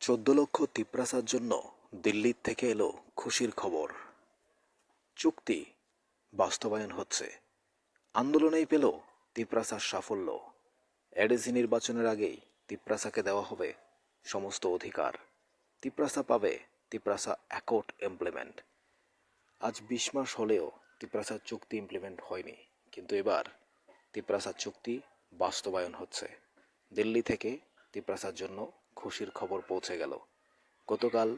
চোদ্দ লক্ষ তিপ্রাসার জন্য দিল্লির থেকে এলো খুশির খবর। চুক্তি বাস্তবায়ন হচ্ছে। আন্দোলনেই পেল তিপ্রাসার সাফল্য। এডিসি নির্বাচনের আগেই তিপ্রাসাকে দেওয়া হবে সমস্ত অধিকার। তিপ্রাসা পাবে তিপ্রাসা অ্যাকোর্ড ইমপ্লিমেন্ট। আজ বিশ মাস হলেও তিপ্রাসার চুক্তি ইমপ্লিমেন্ট হয়নি, কিন্তু এবার তিপ্রাসার চুক্তি বাস্তবায়ন হচ্ছে। দিল্লি থেকে তিপ্রাসার জন্য খুশির খবর পৌঁছে গেল। গতকাল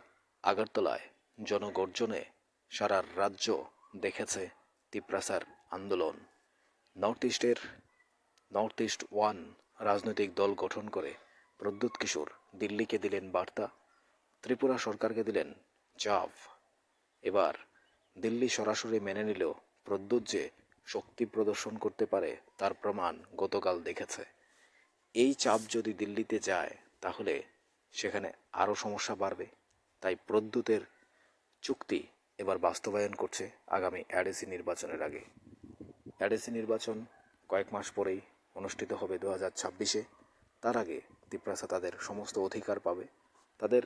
আগরতলায় জনগর্জনে সারা রাজ্য দেখেছে তিপ্রাসার আন্দোলন। নর্থ ইস্টের নর্থ ইস্ট ওয়ান রাজনৈতিক দল গঠন করে প্রদ্যুৎ কিশোর দিল্লিকে দিলেন বার্তা, ত্রিপুরা সরকারকে দিলেন চাপ। এবার দিল্লি সরাসরি মেনে নিল প্রদ্যুৎ যে শক্তি প্রদর্শন করতে পারে তার প্রমাণ গতকাল দেখেছে। এই চাপ যদি দিল্লিতে যায়, তাহলে সেখানে আরও সমস্যা বাড়বে। তাই প্রদ্যুতের চুক্তি এবার বাস্তবায়ন করছে আগামী অ্যাডেসি নির্বাচনের আগে। অ্যাডেসি নির্বাচন কয়েক মাস পরেই অনুষ্ঠিত হবে দু হাজার ছাব্বিশে। তার আগে তিপ্রাসা তাদের সমস্ত অধিকার পাবে। তাদের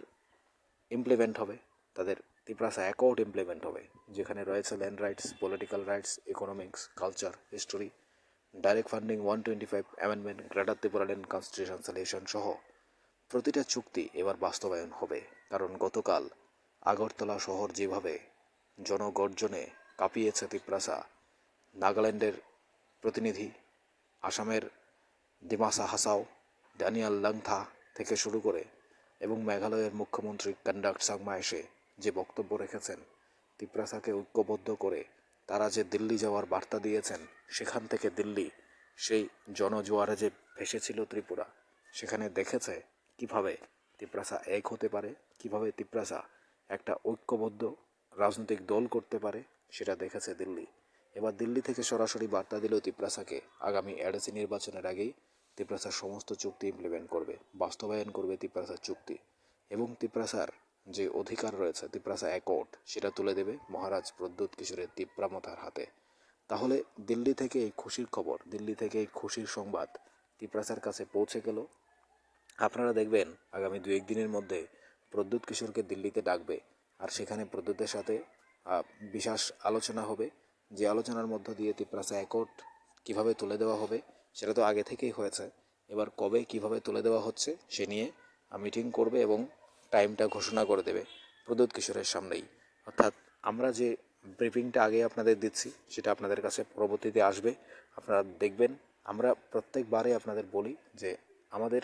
ইমপ্লিমেন্ট হবে। তাদের তিপ্রাসা অ্যাকর্ড ইমপ্লিমেন্ট হবে। যেখানে রয়েছে land rights political rights economics culture history direct funding one twenty five amendment greater Tripuraland constitution solution সহ প্রতিটা চুক্তি এবার বাস্তবায়ন হবে, কারণ গতকাল আগরতলা শহর যেভাবে জনগর্জনে কাঁপিয়েছে তিপ্রাসা, নাগাল্যান্ডের প্রতিনিধি আসামের দিমাসা হাসাও, ড্যানিয়াল লাংথা থেকে শুরু করে এবং মেঘালয়ের মুখ্যমন্ত্রী কন্ডাক্ট সাংমা এসে যে বক্তব্য রেখেছেন, তিপ্রাসাকে ঐক্যবদ্ধ করে তারা যে দিল্লি যাওয়ার বার্তা দিয়েছেন, সেখান থেকে দিল্লি সেই জনজোয়ারে যে ভেসেছিল ত্রিপুরা, সেখানে দেখেছে কীভাবে তিপ্রাসা এক হতে পারে? কীভাবে তিপ্রাসা একটা ঐক্যবদ্ধ রাজনৈতিক দল করতে পারে? সেটা দেখেছে দিল্লি। এবার দিল্লি থেকে সরাসরি বার্তা দিল তিপ্রাসাকে। আগামী এডেসি নির্বাচনের আগেই তিপ্রাসার সমস্ত চুক্তি ইমপ্লিমেন্ট করবে, বাস্তবায়ন করবে তিপ্রাসার চুক্তি। এবং তিপ্রাসার যে অধিকার রয়েছে, তিপ্রাসা অ্যাকর্ড সেটা তুলে দেবে মহারাজ প্রদ্যুৎ কিশোরের তিপ্রামতার হাতে। তাহলে দিল্লি থেকে এই খুশির খবর, দিল্লি থেকে এই খুশির সংবাদ তিপ্রাসার কাছে পৌঁছে গেল। আপনারা দেখবেন আগামী দু একদিনের মধ্যে প্রদ্যুৎ কিশোরকে দিল্লিতে ডাকবে। আর সেখানে প্রদ্যুতের সাথে বিশেষ আলোচনা হবে। যে আলোচনার মধ্য দিয়ে তিপ্রাসা অ্যাকর্ড কীভাবে তুলে দেওয়া হবে, সেটা তো আগে থেকেই হয়েছে। এবার কবে কীভাবে তুলে দেওয়া হচ্ছে, সে নিয়ে মিটিং করবে এবং টাইমটা ঘোষণা করে দেবে প্রদ্যুৎ কিশোরের সামনেই। অর্থাৎ আমরা যে ব্রিফিংটা আগে আপনাদের দিচ্ছি, সেটা আপনাদের কাছে পরবর্তীতে আসবে। আপনারা দেখবেন, আমরা প্রত্যেকবারে আপনাদের বলি যে আমাদের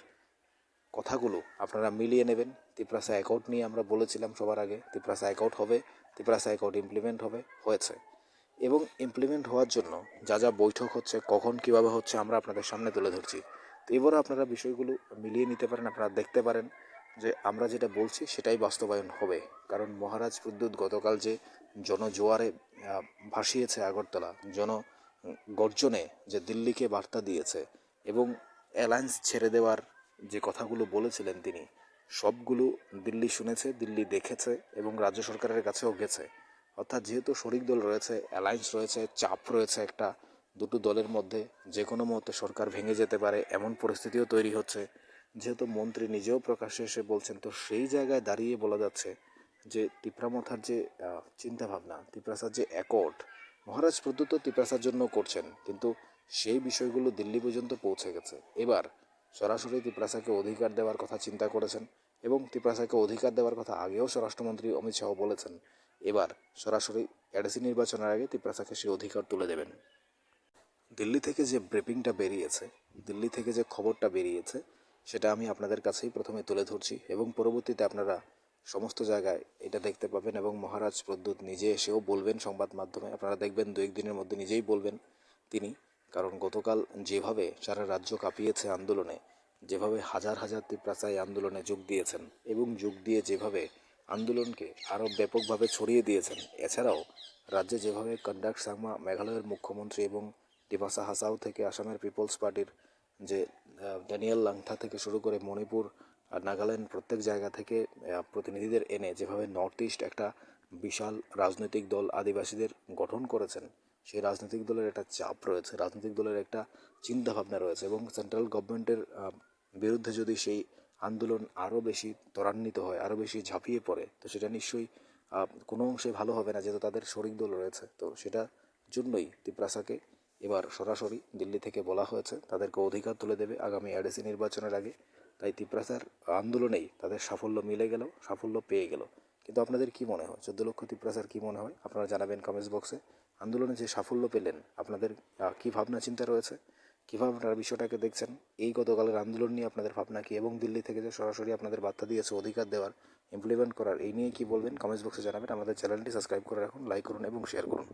কথাগুলো আপনারা মিলিয়ে নেবেন। তিপ্রাসা অ্যাকাউন্ট নিয়ে আমরা বলেছিলাম সবার আগে, তিপ্রাসা অ্যাকাউন্ট হবে, তিপ্রাসা অ্যাকাউন্ট ইমপ্লিমেন্ট হবে, হয়েছে। এবং ইমপ্লিমেন্ট হওয়ার জন্য যা যা বৈঠক হচ্ছে, কখন কীভাবে হচ্ছে, আমরা আপনাদের সামনে তুলে ধরছি। তো এবারও আপনারা বিষয়গুলো মিলিয়ে নিতে পারেন, আপনারা দেখতে পারেন যে আমরা যেটা বলছি সেটাই বাস্তবায়ন হবে। কারণ মহারাজ প্রদ্যুৎ গতকাল যে জনজোয়ারে ভাসিয়েছে আগরতলা, জন গর্জনে যে দিল্লিকে বার্তা দিয়েছে এবং অ্যালায়েন্স ছেড়ে দেওয়ার যে কথাগুলো বলেছিলেন তিনি, সবগুলো দিল্লি শুনেছে, দিল্লি দেখেছে এবং রাজ্য সরকারের কাছেও গেছে। অর্থাৎ যেহেতু শরিক দল রয়েছে, অ্যালায়েন্স রয়েছে, চাপ রয়েছে একটা, দুটো দলের মধ্যে যে কোনো মুহূর্তে সরকার ভেঙে যেতে পারে, এমন পরিস্থিতিও তৈরি হচ্ছে। যেহেতু মন্ত্রী নিজেও প্রকাশ্যে এসে বলছেন, তো সেই জায়গায় দাঁড়িয়ে বলা যাচ্ছে যে তিপ্রামথার যে চিন্তাভাবনা, তিপ্রাসার যে অ্যাকর্ড মহারাজ প্রদ্যুৎ তিপ্রাসার জন্য করছেন, কিন্তু সেই বিষয়গুলো দিল্লি পর্যন্ত পৌঁছে গেছে। এবার সরাসরি তিপ্রাসাকে অধিকার দেওয়ার কথা চিন্তা করেছেন এবং তিপ্রাসাকে অধিকার দেওয়ার কথা আগেও স্বরাষ্ট্রমন্ত্রী অমিত শাহ বলেছেন। এবার সরাসরি এডিসি নির্বাচনের আগে তিপ্রাসাকে সেই অধিকার তুলে দেবেন। দিল্লি থেকে যে ব্রিফিংটা বেরিয়েছে, দিল্লি থেকে যে খবরটা বেরিয়েছে, সেটা আমি আপনাদের কাছেই প্রথমে তুলে ধরছি এবং পরবর্তীতে আপনারা সমস্ত জায়গায় এটা দেখতে পাবেন এবং মহারাজ প্রদ্যুৎ নিজে এসেও বলবেন সংবাদ মাধ্যমে। আপনারা দেখবেন দু একদিনের মধ্যে নিজেই বলবেন তিনি। কারণ গতকাল যেভাবে সারা রাজ্য কাঁপিয়েছে আন্দোলনে, যেভাবে হাজার হাজার এই আন্দোলনে যোগ দিয়েছেন এবং যোগ দিয়ে যেভাবে আন্দোলনকে আরও ব্যাপকভাবে ছড়িয়ে দিয়েছেন, এছাড়াও রাজ্যে যেভাবে কন্ডাক্ট সাংমা, মেঘালয়ের মুখ্যমন্ত্রী এবং ডিমাসা হাসাও থেকে আসামের পিপলস পার্টির যে ড্যানিয়েল লাংথা থেকে শুরু করে মণিপুর আর নাগাল্যান্ড প্রত্যেক জায়গা থেকে প্রতিনিধিদের এনে যেভাবে নর্থ ইস্ট একটা বিশাল রাজনৈতিক দল আদিবাসীদের গঠন করেছেন সেই রাজনৈতিক দলের একটা চাপ রয়েছে, রাজনৈতিক দলের একটা চিন্তাভাবনা রয়েছে এবং সেন্ট্রাল গভর্নমেন্টের বিরুদ্ধে যদি সেই আন্দোলন আরও বেশি ত্বরান্বিত হয় আরও বেশি ঝাঁপিয়ে পড়ে, তো সেটা নিশ্চয়ই কোনো অংশে ভালো হবে না, যেহেতু তাদের শরিক দল রয়েছে, তো সেটা জন্যই তিপ্রাসাকে এবার সরাসরি দিল্লি থেকে বলা হয়েছে, তাদেরকে অধিকার তুলে দেবে আগামী এডিসি নির্বাচনের আগে, তাই তিপ্রাসার আন্দোলনেই তাদের সাফল্য মিলে গেল, সাফল্য পেয়ে গেল। কিন্তু আপনাদের কি মনে হয়? চোদ্দ লক্ষ তিপ্রাসার কী মনে হয়? আপনারা জানাবেন কমেন্টস বক্সে আন্দোলনে যে সাফল্য পেলেন, আপনাদের কী ভাবনা, চিন্তা রয়েছে? কীভাবে আপনারা বিষয়টাকে দেখছেন? এই গতকালের আন্দোলন নিয়ে আপনাদের ভাবনা কী? এবং দিল্লি থেকে যে সরাসরি আপনাদের বার্তা দিয়েছে, অধিকার দেওয়ার ইমপ্লিমেন্ট করার, এই নিয়ে কী বলবেন? কমেন্টস বক্সে জানাবেন। আমাদের চ্যানেলটি সাবস্ক্রাইব করে রাখুন লাইক করুন এবং শেয়ার করুন।